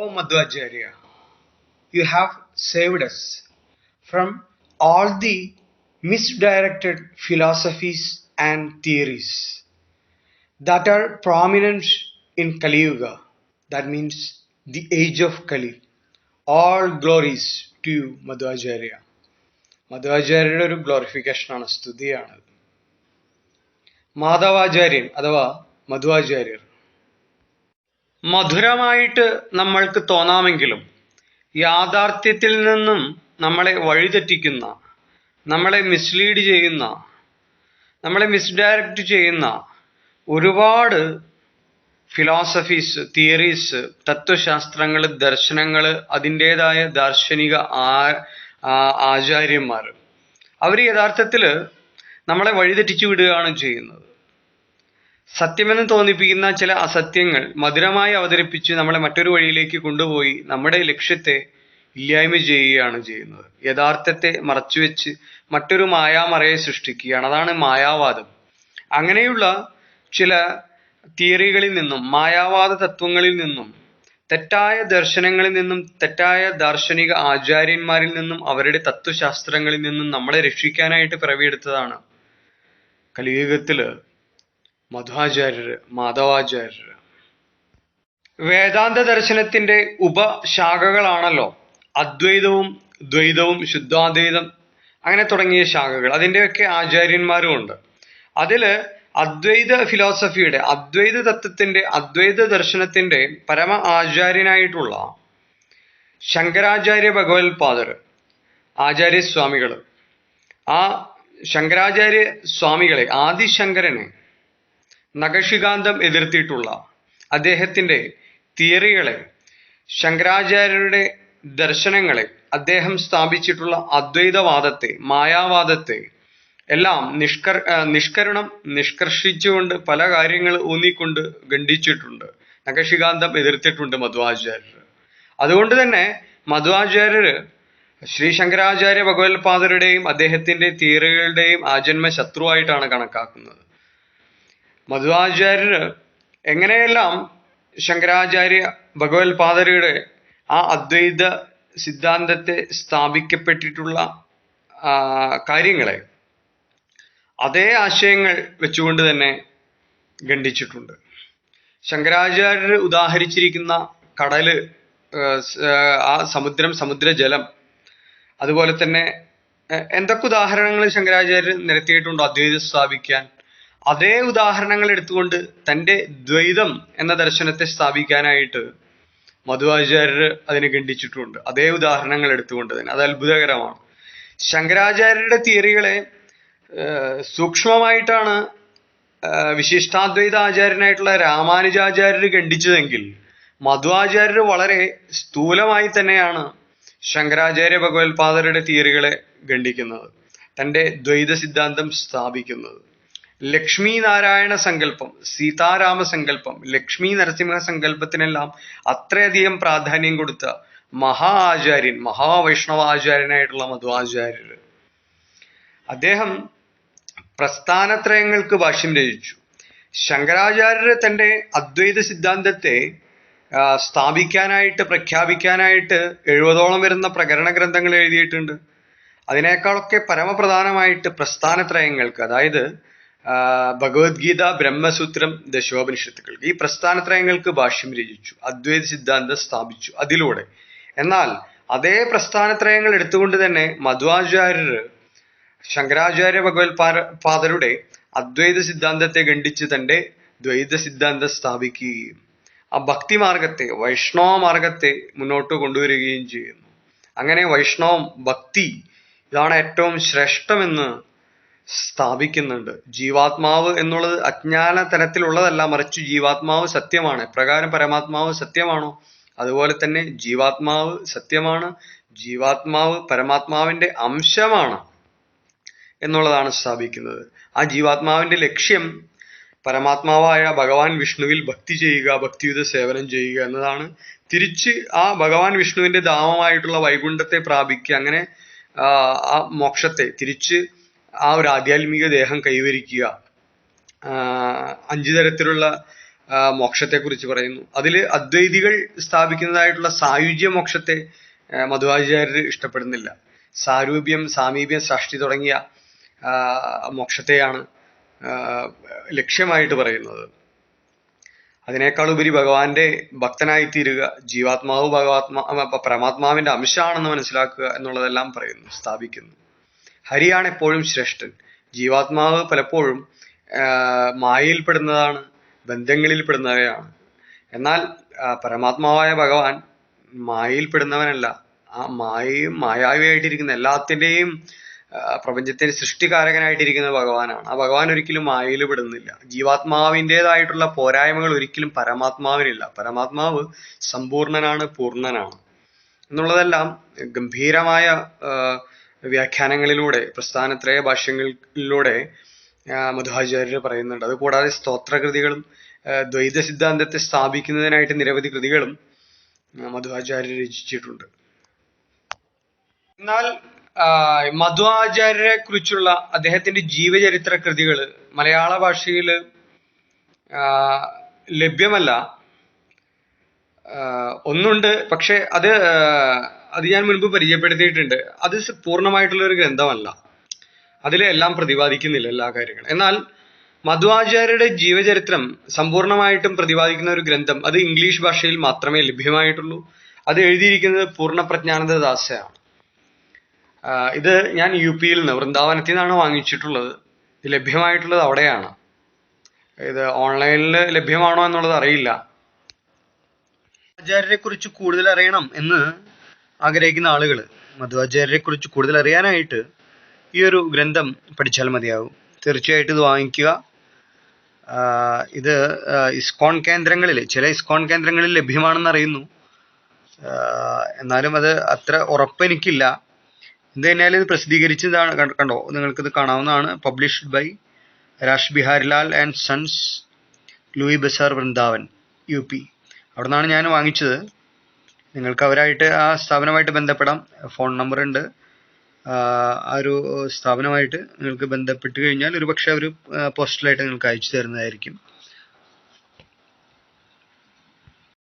O Madhvacharya, you have saved us from all the misdirected philosophies and theories that are prominent in Kali Yuga. That means the age of Kali. All glories to you, Madhvacharya. മധ്വാചാര്യരുടെ ഒരു ഗ്ലോറിഫിക്കേഷനാണ് സ്തുതിയാണ് മാധവാചാര്യൻ അഥവാ മധ്വാചാര്യർ മധുരമായിട്ട് നമ്മൾക്ക് തോന്നാമെങ്കിലും യാഥാർത്ഥ്യത്തിൽ നിന്നും നമ്മളെ വഴിതെറ്റിക്കുന്ന നമ്മളെ mislead ചെയ്യുന്ന നമ്മളെ മിസ്ഡയറക്റ്റ് ചെയ്യുന്ന ഒരുപാട് ഫിലോസഫീസ് തിയറീസ് തത്വശാസ്ത്രങ്ങൾ ദർശനങ്ങൾ അതിന്റെതായ ദാർശനിക ആചാര്യന്മാർ അവർ യഥാർത്ഥത്തിൽ നമ്മളെ വഴിതെറ്റിച്ചു വിടുകയാണ് ചെയ്യുന്നത്. സത്യമെന്ന് തോന്നിപ്പിക്കുന്ന ചില അസത്യങ്ങൾ മധുരമായി അവതരിപ്പിച്ച് നമ്മളെ മറ്റൊരു വഴിയിലേക്ക് കൊണ്ടുപോയി നമ്മുടെ ലക്ഷ്യത്തെ ഇല്ലായ്മ ചെയ്യുകയാണ് ചെയ്യുന്നത്. യഥാർത്ഥത്തെ മറച്ചുവെച്ച് മറ്റൊരു മായാമറയെ സൃഷ്ടിക്കുകയാണ്. അതാണ് മായാവാദം. അങ്ങനെയുള്ള ചില തിയറികളിൽ നിന്നും മായാവാദ തത്വങ്ങളിൽ നിന്നും തെറ്റായ ദർശനങ്ങളിൽ നിന്നും തെറ്റായ ദാർശനിക ആചാര്യന്മാരിൽ നിന്നും അവരുടെ തത്വശാസ്ത്രങ്ങളിൽ നിന്നും നമ്മളെ രക്ഷിക്കാനായിട്ട് പിറവിയെടുത്തതാണ് കലിയുഗത്തിൽ മധ്വാചാര്യര് മാധവാചാര്യർ. വേദാന്ത ദർശനത്തിന്റെ ഉപശാഖകളാണല്ലോ. അദ്വൈതവും ദ്വൈതവും ശുദ്ധാദ്വൈതം അങ്ങനെ തുടങ്ങിയ ശാഖകൾ. അതിന്റെയൊക്കെ ആചാര്യന്മാരും ഉണ്ട്. അതിൽ അദ്വൈത ഫിലോസഫിയുടെ അദ്വൈത തത്വത്തിന്റെ അദ്വൈത ദർശനത്തിന്റെ പരമ ആചാര്യനായിട്ടുള്ള ശങ്കരാചാര്യ ഭഗവത്പാദർ ആചാര്യസ്വാമികൾ ആ ശങ്കരാചാര്യ സ്വാമികളെ ആദിശങ്കരനെ നഖശികാന്തം എതിർത്തിട്ടുള്ള അദ്ദേഹത്തിന്റെ തിയറികളെ ശങ്കരാചാര്യരുടെ ദർശനങ്ങളെ അദ്ദേഹം സ്ഥാപിച്ചിട്ടുള്ള അദ്വൈതവാദത്തെ മായാവാദത്തെ എല്ലാം നിഷ്കർ നിഷ്കരണം നിഷ്കർഷിച്ചുകൊണ്ട് പല കാര്യങ്ങൾ ഊന്നിക്കൊണ്ട് ഖണ്ഡിച്ചിട്ടുണ്ട്. നഖശികാന്തം എതിർത്തിട്ടുണ്ട് മധ്വാചാര്യർ. അതുകൊണ്ട് തന്നെ മധ്വാചാര്യർ ശ്രീ ശങ്കരാചാര്യ ഭഗവത്പാദരുടെയും അദ്ദേഹത്തിന്റെ തിയറികളുടെയും ആജന്മ ശത്രുവായിട്ടാണ് കണക്കാക്കുന്നത്. മധ്വാചാര്യര് എങ്ങനെയെല്ലാം ശങ്കരാചാര്യ ഭഗവത്പാദരുടെ ആ അദ്വൈത സിദ്ധാന്തത്തെ സ്ഥാപിക്കപ്പെട്ടിട്ടുള്ള കാര്യങ്ങളെ അതേ ആശയങ്ങൾ വെച്ചുകൊണ്ട് തന്നെ ഖണ്ഡിച്ചിട്ടുണ്ട്. ശങ്കരാചാര്യർ ഉദാഹരിച്ചിരിക്കുന്ന കടൽ ആ, സമുദ്രം സമുദ്രജലം അതുപോലെ തന്നെ എന്തൊക്കെ ഉദാഹരണങ്ങൾ ശങ്കരാചാര്യർ നിരത്തിയിട്ടുണ്ടോ അദ്വൈതം സ്ഥാപിക്കാൻ? അതേ ഉദാഹരണങ്ങൾ എടുത്തുകൊണ്ട് തന്റെ ദ്വൈതം എന്ന ദർശനത്തെ സ്ഥാപിക്കാനായിട്ട് മധുവാചാര്യർ അതിനെ ഖണ്ഡിച്ചിട്ടുണ്ട്. അതേ ഉദാഹരണങ്ങൾ എടുത്തുകൊണ്ട് തന്നെ. അത് അത്ഭുതകരമാണ്. ശങ്കരാചാര്യരുടെ തിയറികളെ സൂക്ഷ്മമായിട്ടാണ് വിശിഷ്ടാദ്വൈത ആചാര്യനായിട്ടുള്ള രാമാനുജാചാര്യർ ഖണ്ഡിച്ചതെങ്കിൽ മധ്വാചാര്യർ വളരെ സ്ഥൂലമായി തന്നെയാണ് ശങ്കരാചാര്യ ഭഗവത്പാദരുടെ തിയറികളെ ഖണ്ഡിക്കുന്നത്. തന്റെ ദ്വൈത സിദ്ധാന്തം സ്ഥാപിക്കുന്നത്. ലക്ഷ്മി നാരായണ സങ്കല്പം സീതാരാമ സങ്കല്പം ലക്ഷ്മി നരസിംഹ സങ്കല്പത്തിനെല്ലാം അത്രയധികം പ്രാധാന്യം കൊടുത്ത മഹാ ആചാര്യൻ മഹാവൈഷ്ണവ ആചാര്യനായിട്ടുള്ള മധുവാചാര്യർ അദ്ദേഹം പ്രസ്ഥാനത്രയങ്ങൾക്ക് ഭാഷ്യം രചിച്ചു. ശങ്കരാചാര്യർ തന്റെ അദ്വൈത സിദ്ധാന്തത്തെ സ്ഥാപിക്കാനായിട്ട് പ്രഖ്യാപിക്കാനായിട്ട് എഴുപതോളം വരുന്ന പ്രകരണ ഗ്രന്ഥങ്ങൾ എഴുതിയിട്ടുണ്ട്. അതിനേക്കാളൊക്കെ പരമപ്രധാനമായിട്ട് പ്രസ്ഥാനത്രയങ്ങൾക്ക് അതായത് ഭഗവത്ഗീത ബ്രഹ്മസൂത്രം ദശോപനിഷത്തുകൾ ഈ പ്രസ്ഥാനത്രയങ്ങൾക്ക് ഭാഷ്യം രചിച്ചു അദ്വൈത സിദ്ധാന്തം സ്ഥാപിച്ചു അതിലൂടെ. എന്നാൽ അതേ പ്രസ്ഥാനത്രയങ്ങൾ എടുത്തുകൊണ്ട് തന്നെ മധ്വാചാര്യർ ശങ്കരാചാര്യ ഭഗവത് ഫാദറുടെ അദ്വൈത സിദ്ധാന്തത്തെ ഖണ്ഡിച്ച് തന്റെ ദ്വൈത സിദ്ധാന്തം സ്ഥാപിക്കുകയും ആ ഭക്തി മാർഗത്തെ വൈഷ്ണവ മാർഗത്തെ മുന്നോട്ട് കൊണ്ടുവരികയും ചെയ്യുന്നു. അങ്ങനെ വൈഷ്ണവം ഭക്തി ഇതാണ് ഏറ്റവും ശ്രേഷ്ഠമെന്ന് സ്ഥാപിക്കുന്നുണ്ട്. ജീവാത്മാവ് എന്നുള്ളത് അജ്ഞാന തരത്തിലുള്ളതല്ല മറിച്ച് ജീവാത്മാവ് സത്യമാണ്. പ്രകാരം പരമാത്മാവ് സത്യമാണോ? അതുപോലെ തന്നെ ജീവാത്മാവ് സത്യമാണ് ജീവാത്മാവ് പരമാത്മാവിന്റെ അംശമാണ് എന്നുള്ളതാണ് സ്ഥാപിക്കുന്നത്. ആ ജീവാത്മാവിന്റെ ലക്ഷ്യം പരമാത്മാവായ ഭഗവാൻ വിഷ്ണുവിൽ ഭക്തി ചെയ്യുക ഭക്തിയുത സേവനം ചെയ്യുക എന്നതാണ്. തിരിച്ച് ആ ഭഗവാൻ വിഷ്ണുവിന്റെ ധാമമായിട്ടുള്ള വൈകുണ്ഠത്തെ പ്രാപിക്കുക അങ്ങനെ ആ, മോക്ഷത്തെ തിരിച്ച് ആ ഒരു ആധ്യാത്മിക ദേഹം കൈവരിക്കുക. അഞ്ച് തരത്തിലുള്ള മോക്ഷത്തെ മോക്ഷത്തെക്കുറിച്ച് പറയുന്നു. അതിൽ അദ്വൈതികൾ സ്ഥാപിക്കുന്നതായിട്ടുള്ള സായുജ്യ മോക്ഷത്തെ മധുവാചാര്യർ ഇഷ്ടപ്പെടുന്നില്ല. സാരൂപ്യം സാമീപ്യം സൃഷ്ടി തുടങ്ങിയ മോക്ഷത്തെയാണ് ലക്ഷ്യമായിട്ട് പറയുന്നത്. അതിനേക്കാൾ ഉപരി ഭഗവാന്റെ ഭക്തനായി തീരുക ജീവാത്മാവ് ഭഗവാത്മാ പരമാത്മാവിന്റെ അംശമാണെന്ന് മനസ്സിലാക്കുക എന്നുള്ളതെല്ലാം പറയുന്നു സ്ഥാപിക്കുന്നു. ഹരിയാണ് എപ്പോഴും ശ്രേഷ്ഠൻ. ജീവാത്മാവ് പലപ്പോഴും മായയിൽപ്പെടുന്നതാണ് ബന്ധങ്ങളിൽപ്പെടുന്നവയാണ്. എന്നാൽ പരമാത്മാവായ ഭഗവാൻ മായയിൽപ്പെടുന്നവനല്ല. ആ മായയും മായാവിയായിട്ടിരിക്കുന്ന എല്ലാത്തിന്റെയും പ്രപഞ്ചത്തിന്റെ സൃഷ്ടികാരകനായിട്ടിരിക്കുന്ന ഭഗവാനാണ്. ആ ഭഗവാൻ ഒരിക്കലും മായയിൽ പെടുന്നില്ല ജീവാത്മാവിന്റെതായിട്ടുള്ള പോരായ്മകൾ ഒരിക്കലും പരമാത്മാവിനില്ല. പരമാത്മാവ് സമ്പൂർണനാണ് പൂർണനാണ്. എന്നുള്ളതെല്ലാം ഗംഭീരമായ വ്യാഖ്യാനങ്ങളിലൂടെ പ്രസ്ഥാനത്രയ ഭാഷ്യങ്ങളിലൂടെ മധുഹാചാര്യർ പറയുന്നുണ്ട്. അതുകൂടാതെ സ്തോത്രകൃതികളും ദ്വൈത സിദ്ധാന്തത്തെ സ്ഥാപിക്കുന്നതിനായിട്ട് നിരവധി കൃതികളും മധുവാചാര്യർ രചിച്ചിട്ടുണ്ട്. എന്നാൽ മധുവാചാര്യരെ കുറിച്ചുള്ള അദ്ദേഹത്തിന്റെ ജീവചരിത്ര കൃതികൾ മലയാള ഭാഷയിൽ ലഭ്യമല്ല. ഒന്നുണ്ട് പക്ഷെ അത് അത് ഞാൻ മുൻപ് പരിചയപ്പെടുത്തിയിട്ടുണ്ട്. അത് പൂർണമായിട്ടുള്ള ഒരു ഗ്രന്ഥമല്ല. അതിലെ എല്ലാം പ്രതിപാദിക്കുന്നില്ല എല്ലാ കാര്യങ്ങളും. എന്നാൽ മധ്വാചാര്യരുടെ ജീവചരിത്രം സമ്പൂർണമായിട്ടും പ്രതിപാദിക്കുന്ന ഒരു ഗ്രന്ഥം അത് ഇംഗ്ലീഷ് ഭാഷയിൽ മാത്രമേ ലഭ്യമായിട്ടുള്ളൂ. അത് എഴുതിയിരിക്കുന്നത് പൂർണ പ്രജ്ഞാനന്ദ ദാസയാണ് ഇത് ഞാൻ യു പിയിൽ നിന്ന് വൃന്ദാവനത്തിൽ നിന്നാണ് വാങ്ങിച്ചിട്ടുള്ളത്. ഇത് ലഭ്യമായിട്ടുള്ളത് അവിടെയാണ്. ഇത് ഓൺലൈനിൽ ലഭ്യമാണോ എന്നുള്ളത് അറിയില്ല. ആചാര്യരെ കുറിച്ച് കൂടുതൽ അറിയണം എന്ന് ആഗ്രഹിക്കുന്ന ആളുകൾ മധുവാചാര്യരെ കുറിച്ച് കൂടുതൽ അറിയാനായിട്ട് ഈ ഒരു ഗ്രന്ഥം പഠിച്ചാൽ മതിയാകും തീർച്ചയായിട്ടും ഇത് വാങ്ങിക്കുക. ഇത് ഇസ്കോൺ കേന്ദ്രങ്ങളിൽ ചില ഇസ്കോൺ കേന്ദ്രങ്ങളിൽ ലഭ്യമാണെന്ന് അറിയുന്നു. എന്നാലും അത് അത്ര ഉറപ്പെനിക്കില്ല. എന്ത് കഴിഞ്ഞാൽ ഇത് പ്രസിദ്ധീകരിച്ചതാണ് കണ്ടോ? നിങ്ങൾക്കിത് കാണാവുന്നതാണ്. Published by Ras Biharilal and sons Loi Bazar Vrindavan U P അവിടെ നിന്നാണ് ഞാൻ വാങ്ങിച്ചത്. നിങ്ങൾക്ക് അവരായിട്ട് ആ സ്ഥാപനമായിട്ട് ബന്ധപ്പെടാം. ഫോൺ നമ്പർ ഉണ്ട് ആ ഒരു സ്ഥാപനമായിട്ട് നിങ്ങൾക്ക് ബന്ധപ്പെട്ട് കഴിഞ്ഞാൽ ഒരുപക്ഷേ അവർ പോസ്റ്റലായിട്ട് നിങ്ങൾക്ക് അയച്ചു തരുന്നതായിരിക്കും.